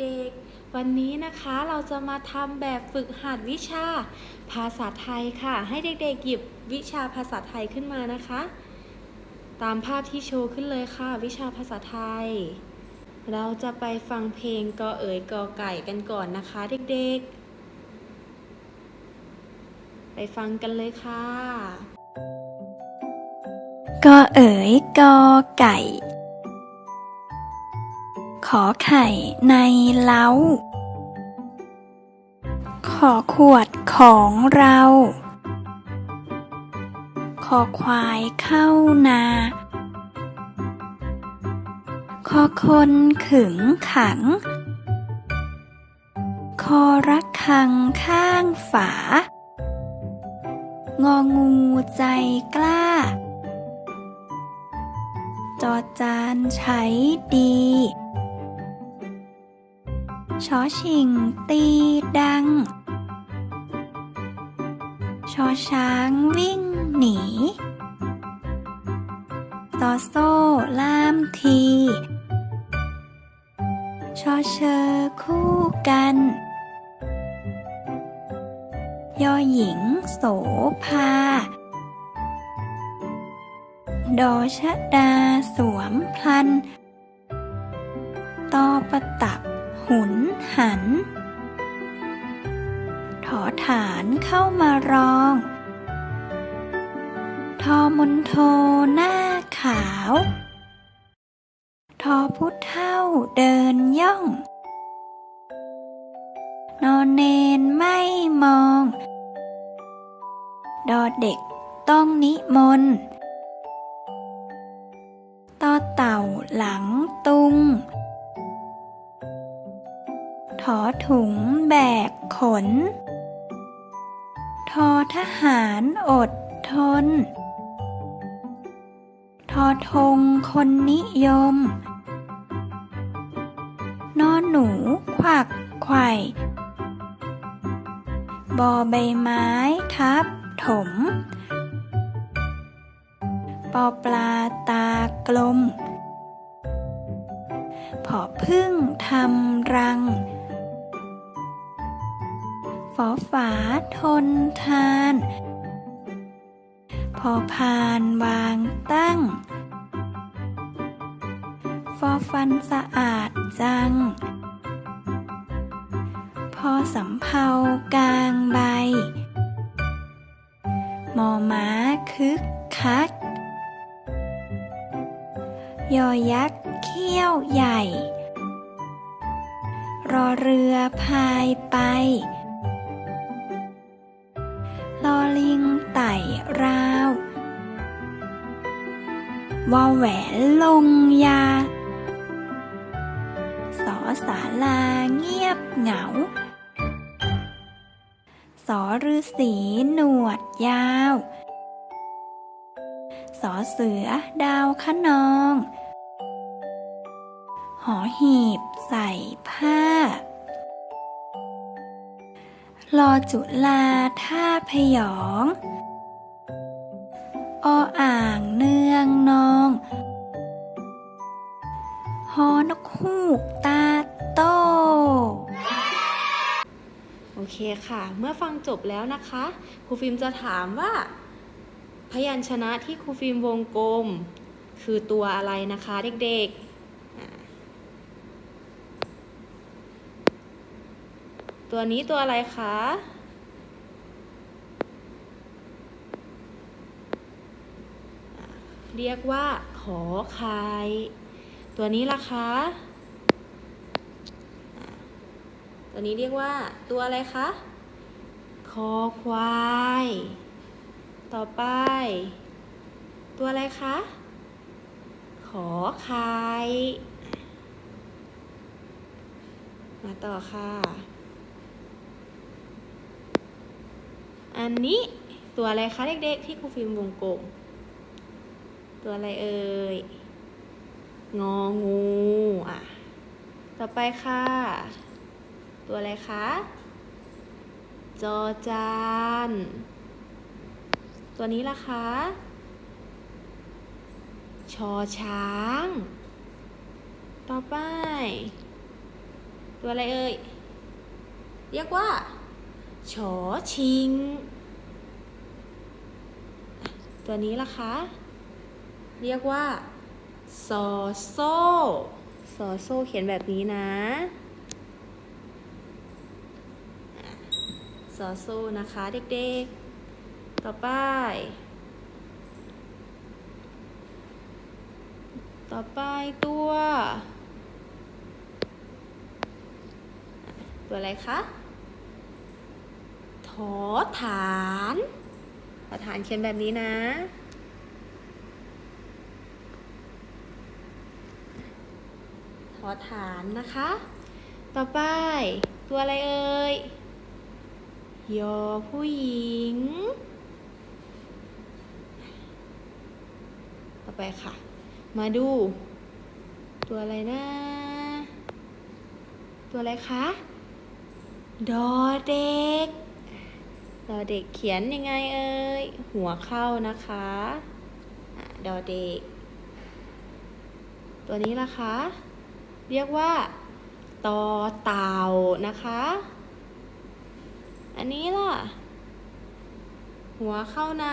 เด็กๆ วันนี้นะคะเราจะมาทำแบบฝึกหัดวิชาภาษาไทยค่ะ ให้เด็กๆ หยิบวิชาภาษาไทยขึ้นมานะคะ ตามภาพที่โชว์ขึ้นเลยค่ะ วิชาภาษาไทย เราจะไปฟังเพลงกอเอ๋ยกอไก่กันก่อนนะคะ เด็กๆ ไปฟังกันเลยค่ะกอเอ๋ยกอไก่ ขอไข่ในเล้า ขอขวดของเรา ขอควายเข้านา ขอคนขึงขัง คอรักคังข้างฝา งองูใจกล้าจอจานใช้ดี ชอชิง ตีดัง ชอช้างวิ่งหนีตอโซ่ล่ามที ชอเชอคู่กัน ยอหญิงโสภา ดอชะดาสวมพลัน ตอประตัก หุนหัน ถอฐานเข้ามารอง ทอมนโทหน้าขาว ทอพุทธเท่าเดินย่อง นอนเนนไม่มอง ดอเด็กต้องนิมนต์ต่อเต่าหลังตุง ถอถุงแบกขน ทอทหารอดทน ทอธงคนนิยม นอนหนูขวักไข่บอใบไม้ทับถม ปอปลาตากลม ผอพึ่งทำรัง ฝอฝาทนทาน พอพานวางตั้ง ฟอฟันสะอาดจัง พอสำเภากลางใบหมอม้าคึกคัก ยอยักษ์เขี้ยวใหญ่ รอเรือพายไป วอแหวนลงยา สอสาลาเงียบเหงา สอฤาษีหนวดยาว สอเสือดาวคะนอง หอหีบใส่ผ้า รอจุลาท่าพยอง ออ่างเนืองนองฮอนกฮูกตาโต โอเคค่ะ เมื่อฟังจบแล้วนะคะ ครูฟิล์มจะถามว่า พยัญชนะที่ครูฟิล์มวงกลม คือตัวอะไรนะคะเด็กๆ ตัวนี้ตัวอะไรคะอะ เรียกว่า ขอไข่ตัวนี้ล่ะคะ ตัวนี้เรียกว่า ตัวอะไรคะ คอควาย ต่อไป ตัวอะไรคะ ขอไข่มาต่อค่ะ อันนี้ตัวอะไรคะเด็กๆที่ครูฟิล์มวงกลม ตัวอะไรเอ่ย งองูอะ ต่อไปค่ะ ตัวอะไรคะ จอจาน ตัวนี้ล่ะคะ ชอช้าง ต่อไป ตัวอะไรเอ่ย เรียกว่า ชอชิง ตัวนี้ล่ะคะ เรียกว่าซอโซ่ซอโซ่เขียนแบบนี้นะอะซอโซ่นะคะเด็กๆ ต่อไป ต่อไปตัว ตัวอะไรคะถอฐานถอฐานเขียนแบบนี้นะ อฐานนะคะ ต่อไป ตัวอะไรเอ่ยยอผู้หญิง ต่อไปค่ะ มาดู ตัวอะไรนะ ตัวอะไรคะ ดอเด็ก ดอเด็กเขียนยังไงเอ่ย หัวเข้านะคะอะดอเด็ก ตัวนี้ล่ะคะ เรียกว่าตอเต่านะคะ อันนี้ล่ะ หัวเข้าใน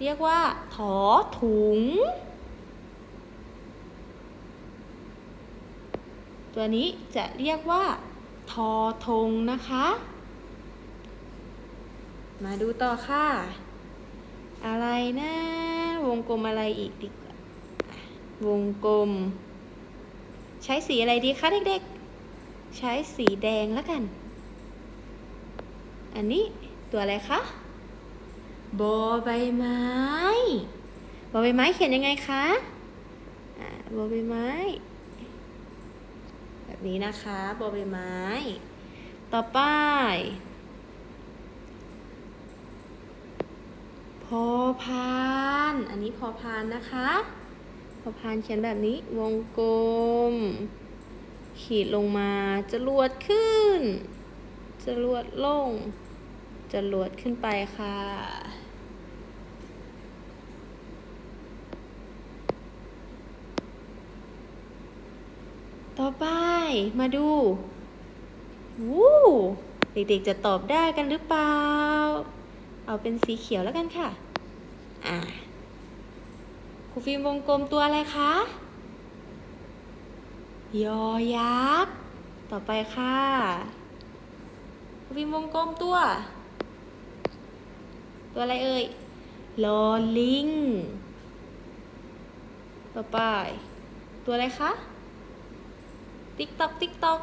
เรียกว่าถอถุง ตัวนี้จะเรียกว่า ทอทงนะคะ มาดูต่อค่ะ อะไรนะ วงกลมอะไรอีกดีกว่า วงกลม ใช้สีอะไรดีคะเด็กๆ ใช้สีแดงแล้วกัน อันนี้ตัวอะไรคะบอใบไม้บอใบไม้เขียนยังไงคะอ่าบอใบไม้ แบบนี้นะคะบอใบไม้ ต่อไปพอพาน อันนี้พอพานนะคะ อพานเขียนแบบนี้ วงกลม ขีดลงมาจรวดขึ้นจรวดลงจรวดขึ้นไปค่ะ ต่อไปมาดูวู้เด็กๆจะตอบได้กันหรือเปล่า เอาเป็นสีเขียวแล้วกันค่ะ อ่า รูฟิล์มวงกลมตัวอะไรคะ ยอยักษ์ ต่อไปค่ะ ครูฟิล์มวงกลมตัว ตัวอะไรเอ่ยลอลิง ต่อไป ตัวอะไรคะ ติ๊กตอกติ๊กตอก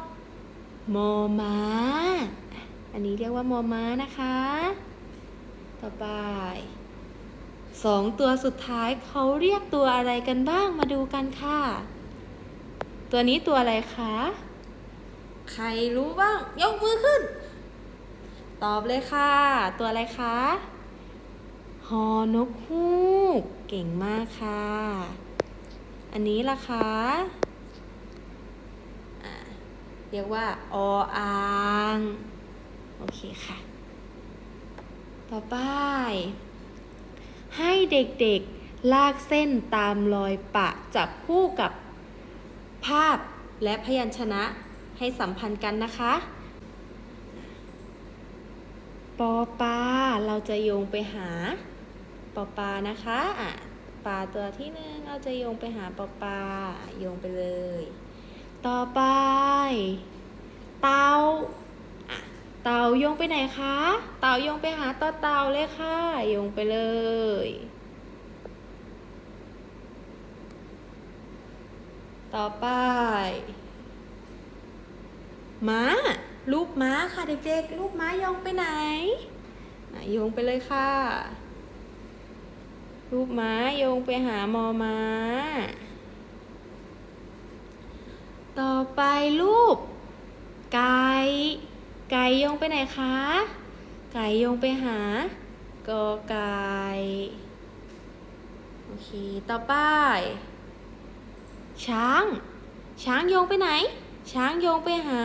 มอม้า อันนี้เรียกว่ามอม้านะคะ ต่อไป สองตัวสุดท้ายเขาเรียกตัวอะไรกันบ้างมาดูกันค่ะ ตัวนี้ตัวอะไรคะ ใครรู้บ้าง ยกมือขึ้น ตอบเลยค่ะ ตัวอะไรคะฮอนกฮูก เก่งมากค่ะ อันนี้ล่ะคะอ่าเรียกว่า ออาง โอเคค่ะ ต่อไป ให้เด็กๆลากเส้นตามรอยปะจับคู่กับภาพและพยัญชนะให้สัมพันธ์กันนะคะ ปอปลาเราจะโยงไปหาปอปลานะคะอะปลาตัวที่หนึ่งเราจะโยงไปหาปอปลาโยงไปเลย ต่อไป เตา เตายงไปไหนคะ เตายงไปหาต่อเตาเลยค่ะ ยงไปเลย ต่อไปม้ารูปม้าค่ะเด็กๆรูปม้าโยงไปไหนอะโยงไปเลยค่ะ รูปม้าโยงไปหามอม้า ต่อไปรูปไก่ ไก่ยงไปไหนคะ ไก่ยงไปหากอไก่ โอเค ต่อไป ช้าง ช้างยงไปไหน ช้างยงไปหา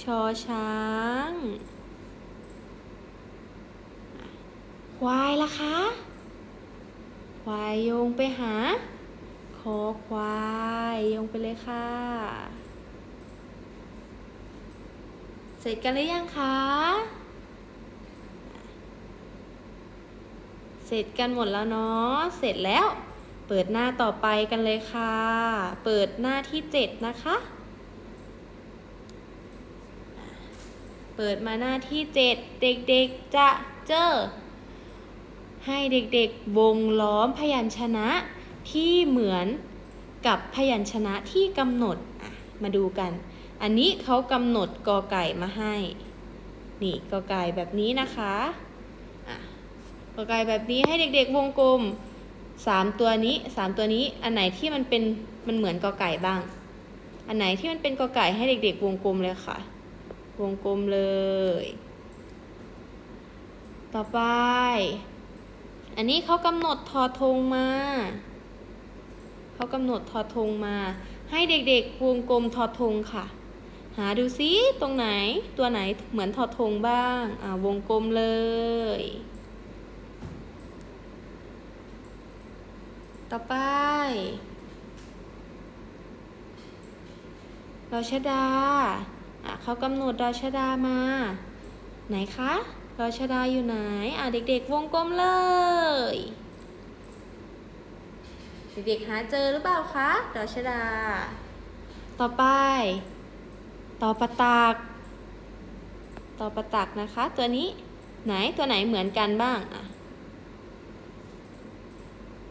ชอช้าง ควายล่ะคะ ควายยงไปหา คอควายยงไปเลยค่ะ ร็จกันหรือยังคะ เสร็จกันหมดแล้วเนาะ เสร็จแล้ว เปิดหน้าต่อไปกันเลยค่ะ เปิดหน้าที่7นะคะ เปิดมาหน้าที่7เด็กๆจะเจอ ให้เด็กๆวงล้อมพยัญชนะที่เหมือนกับพยัญชนะที่กำหนด มาดูกัน อันนี้เขากำหนดกอไก่มาให้ นี่กอไก่แบบนี้นะคะอะกอไก่แบบนี้ให้เด็กๆวงกลมสามตัวนี้สามตัวนี้อันไหนที่มันเป็นมันเหมือนกอไก่บ้าง อันไหนที่มันเป็นกอไก่ให้เด็กๆวงกลมเลยค่ะ วงกลมเลย ต่อไป อันนี้เขากำหนดทอธงมาเขากำหนดทอธงมา ให้เด็กๆวงกลมทอธงค่ะ หาดูซิตรงไหนตัวไหนเหมือนทอธงบ้าง อ่าวงกลมเลย ต่อไป ดอชดา อะเขากำหนดดอชดามา ไหนคะดอชดาอยู่ไหน อะเด็กๆ วงกลมเลย เด็กๆ หาเจอหรือเปล่าคะดอชดา ต่อไป ต่อประตักต่อประตักนะคะ ตัวนี้ไหนตัวไหนเหมือนกันบ้างอะ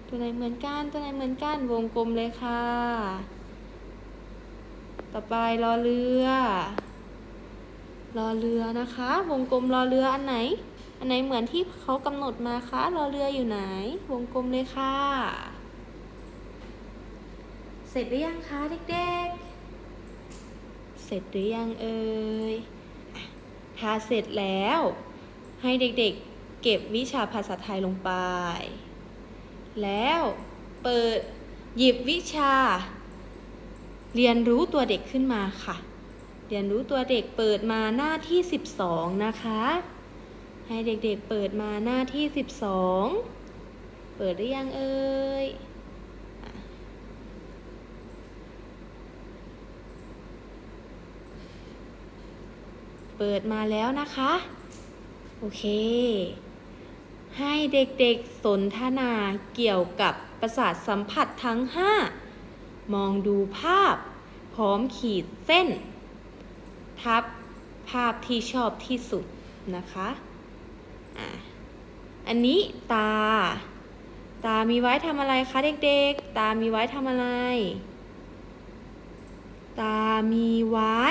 ตัวไหนเหมือนกัน ตัวไหนเหมือนกัน วงกลมเลยค่ะ ต่อไปรอเรือ รอเรือนะคะ วงกลมรอเรืออันไหน อันไหนเหมือนที่เขากำหนดมาคะ รอเรืออยู่ไหน วงกลมเลยค่ะ เสร็จหรือยังคะเด็กๆ เสร็จหรือยังเอ่ยอะถ้าเสร็จแล้ว ให้เด็กๆเก็บวิชาภาษาไทยลงไป แล้วเปิดหยิบวิชา เรียนรู้ตัวเด็กขึ้นมาค่ะ เรียนรู้ตัวเด็กเปิดมาหน้าที่ 12 นะคะ ให้เด็กๆเปิดมาหน้าที่ 12 เปิดหรือยังเอ่ย เปิดมาแล้วนะคะ โอเค ให้เด็กๆสนทนาเกี่ยวกับประสาทสัมผัสทั้ง 5 มองดูภาพ พร้อมขีดเส้น ทับภาพที่ชอบที่สุดนะคะอะอันนี้ตา ตามีไว้ทำอะไรคะเด็กๆ ตามีไว้ทำอะไร ตามีไว้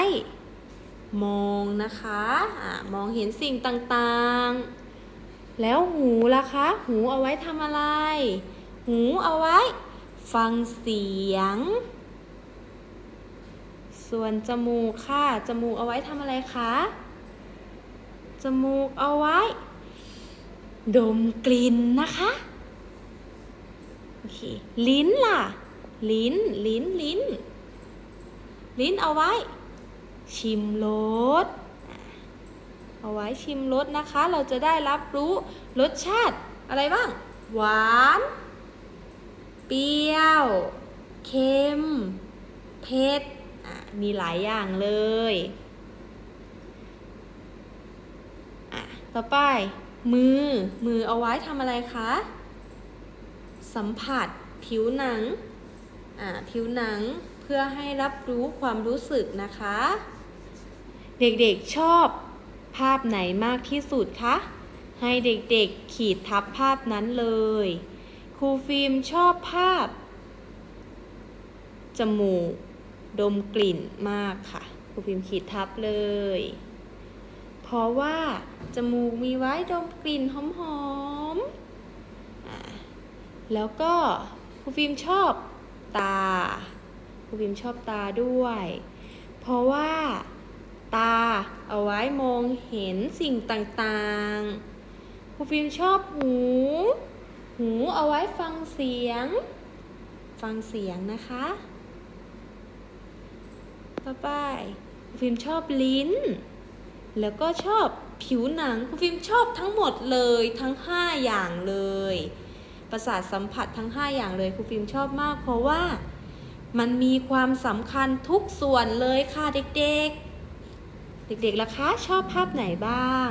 มองนะคะอะมองเห็นสิ่งต่างๆ แล้วหูล่ะคะ หูเอาไว้ทำอะไร หูเอาไว้ ฟังเสียง ส่วนจมูกค่ะ จมูกเอาไว้ทำอะไรคะ จมูกเอาไว้ ดมกลิ่นนะคะ โอเค ลิ้นล่ะ ลิ้น ลิ้น ลิ้น ลิ้นเอาไว้ ชิมรสเอาไว้ชิมรสนะคะ เราจะได้รับรู้รสชาติอะไรบ้าง หวาน เปรี้ยว เค็ม เผ็ดอะมีหลายอย่างเลยอะต่อไป มือ มือเอาไว้ทำอะไรคะ สัมผัส ผิวหนัง อ่า ผิวหนังเพื่อให้รับรู้ความรู้สึกนะคะ เด็กๆชอบภาพไหนมากที่สุดคะ ให้เด็กๆขีดทับภาพนั้นเลย ครูฟิล์มชอบภาพ จมูก ดมกลิ่นมากค่ะ ครูฟิล์มขีดทับเลย เพราะว่าจมูกมีไว้ดมกลิ่นหอมๆ แล้วก็ครูฟิล์มชอบตา ครูฟิล์มชอบตาด้วย เพราะว่า ตา เอาไว้มองเห็นสิ่งต่างๆ ครูฟิล์มชอบหู หูเอาไว้ฟังเสียง ฟังเสียงนะคะ ต่อไปครูฟิล์มชอบลิ้น แล้วก็ชอบผิวหนังครูฟิล์มชอบทั้งหมดเลยทั้ง 5 อย่างเลย ประสาทสัมผัสทั้ง 5 อย่างเลยครูฟิล์มชอบมากเพราะว่ามันมีความสำคัญทุกส่วนเลยค่ะเด็กๆ เด็กๆล่ะคะ ชอบภาพไหนบ้าง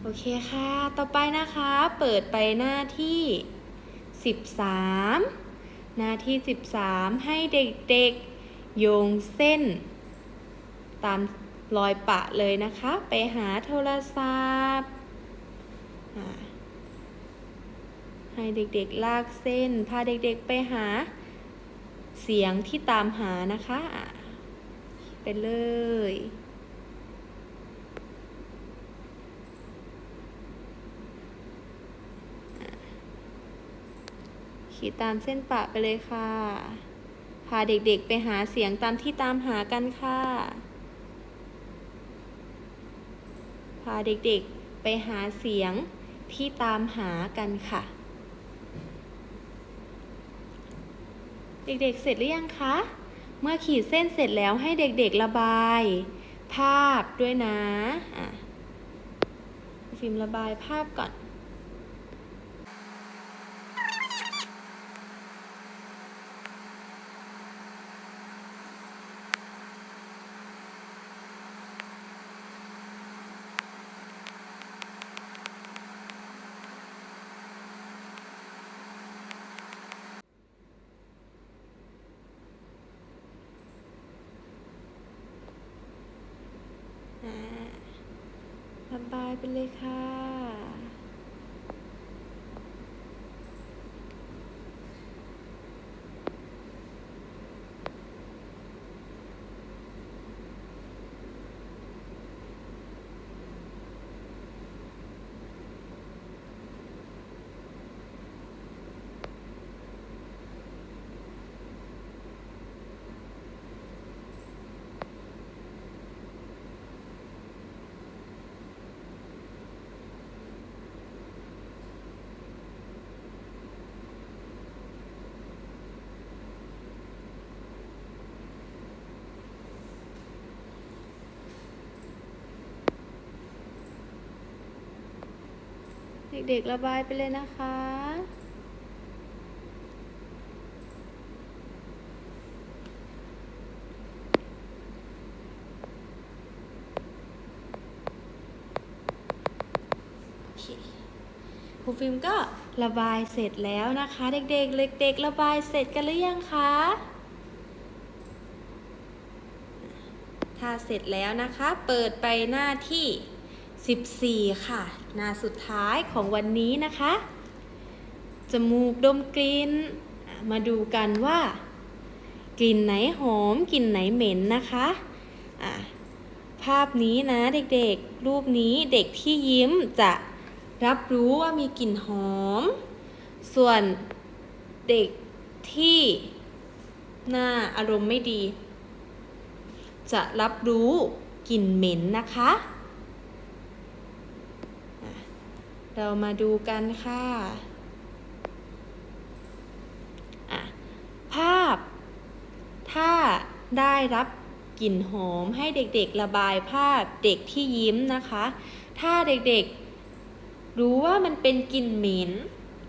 โอเคค่ะ ต่อไปนะคะ เปิดไปหน้าที่ 13 หน้าที่ 13 ให้เด็กๆ โยงเส้น ตามรอยปะเลยนะคะ ไปหาโทรศัพท์ให้เด็กๆ ลากเส้น พาเด็กๆ ไปหา เสียงที่ตามหานะคะ ไปเลย ขีดตามเส้นปะไปเลยค่ะ พาเด็กๆไปหาเสียงตามที่ตามหากันค่ะ พาเด็กๆไปหาเสียงที่ตามหากันค่ะ เด็กๆ เสร็จหรือยังคะ เมื่อขีดเส้นเสร็จแล้วให้เด็กๆระบาย ภาพด้วยนะ อะ ฟิล์มระบายภาพก่อน อ่าระ บายไปเลยค่ะ เด็กๆระบายไปเลยนะคะโอเคครูฟิล์มก็ระบายเสร็จแล้วนะคะ เด็กๆ เด็กๆ ระบายเสร็จกันหรือยังคะ ถ้าเสร็จแล้วนะคะ เปิดไปหน้าที่ 14 ค่ะ หน้าสุดท้ายของวันนี้นะคะ จมูกดมกลิ่นอะมาดูกันว่า กลิ่นไหนหอมกลิ่นไหนเหม็นนะคะอะภาพนี้นะเด็กๆ รูปนี้เด็กที่ยิ้มจะรับรู้ว่ามีกลิ่นหอม ส่วนเด็กที่หน้าอารมณ์ไม่ดี จะรับรู้กลิ่นเหม็นนะคะอะ เรามาดูกันค่ะะภาพ ถ้าได้รับกลิ่นหอมให้เด็กๆระบายภาพเด็กที่ยิ้มนะคะ ถ้าเด็กๆ รู้ว่ามันเป็นกลิ่นเหม็น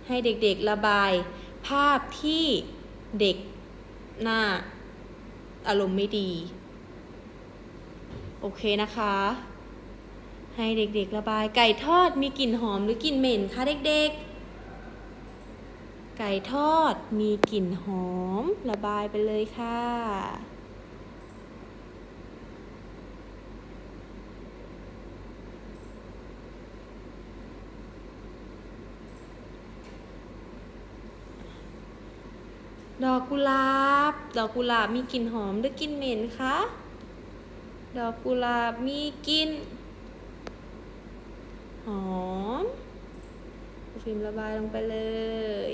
ให้เด็กๆระบาย ภาพที่เด็กหน้าอารมณ์ไม่ดี โอเคนะคะ ให้เด็กๆระบาย ไก่ทอดมีกลิ่นหอมหรือกลิ่นเหม็นคะเด็กๆ ไก่ทอดมีกลิ่นหอม ระบายไปเลยค่ะดอกกุหลาบ ดอกกุหลาบมีกลิ่นหอมหรือกลิ่นเหม็นคะ ดอกกุหลาบมีกลิ่น หอมฟิล์มระบายลงไปเลย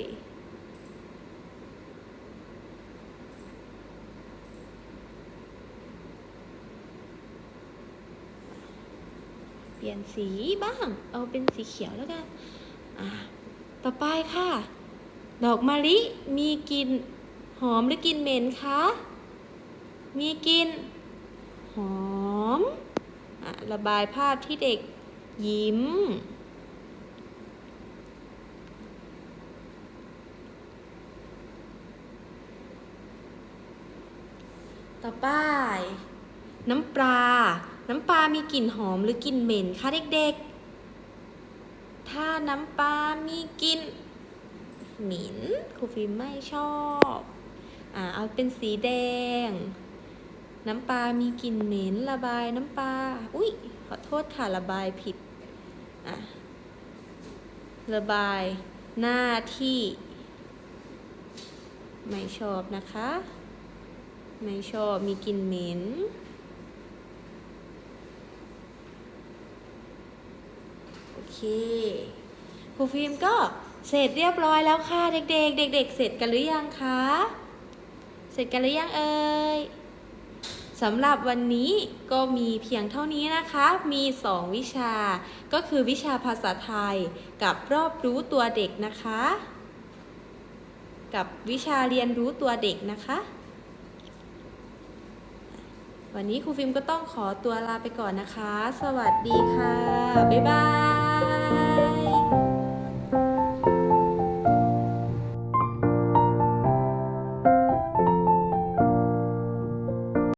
เปลี่ยนสีบ้าง เอาเป็นสีเขียวแล้วกัน อะ ต่อไปค่ะ ดอกมะลิมีกลิ่นหอมหรือกลิ่นเหม็นคะ มีกลิ่นหอมอะระบายภาพที่เด็ก ยิ้ม ต่อไป น้ำปลา น้ำปลามีกลิ่นหอมหรือกลิ่นเหม็นคะเด็กๆ ถ้าน้ำปลามีกลิ่นเหม็นครูฟิล์มไม่ชอบอ่าเอาเป็นสีแดง น้ำปลามีกลิ่นเหม็นระบายน้ำปลา อุ้ย อโทษค่ะระบายผิดอะระบายหน้าที่ ไม่ชอบนะคะ ไม่ชอบมีกลิ่นเหม็นโอเคครูฟิล์มก็เสร็จเรียบร้อยแล้วค่ะ เด็กๆ เด็ก ๆ เสร็จกันหรือยังคะ เสร็จกันหรือยังเอ่ย สำหรับวันนี้ก็มีเพียงเท่านี้นะคะ มี 2 วิชา ก็คือวิชาภาษาไทยกับรอบรู้ตัวเด็กนะคะ กับวิชาเรียนรู้ตัวเด็กนะคะ วันนี้ครูฟิล์มก็ต้องขอตัวลาไปก่อนนะคะ สวัสดีค่ะ บ๊ายบาย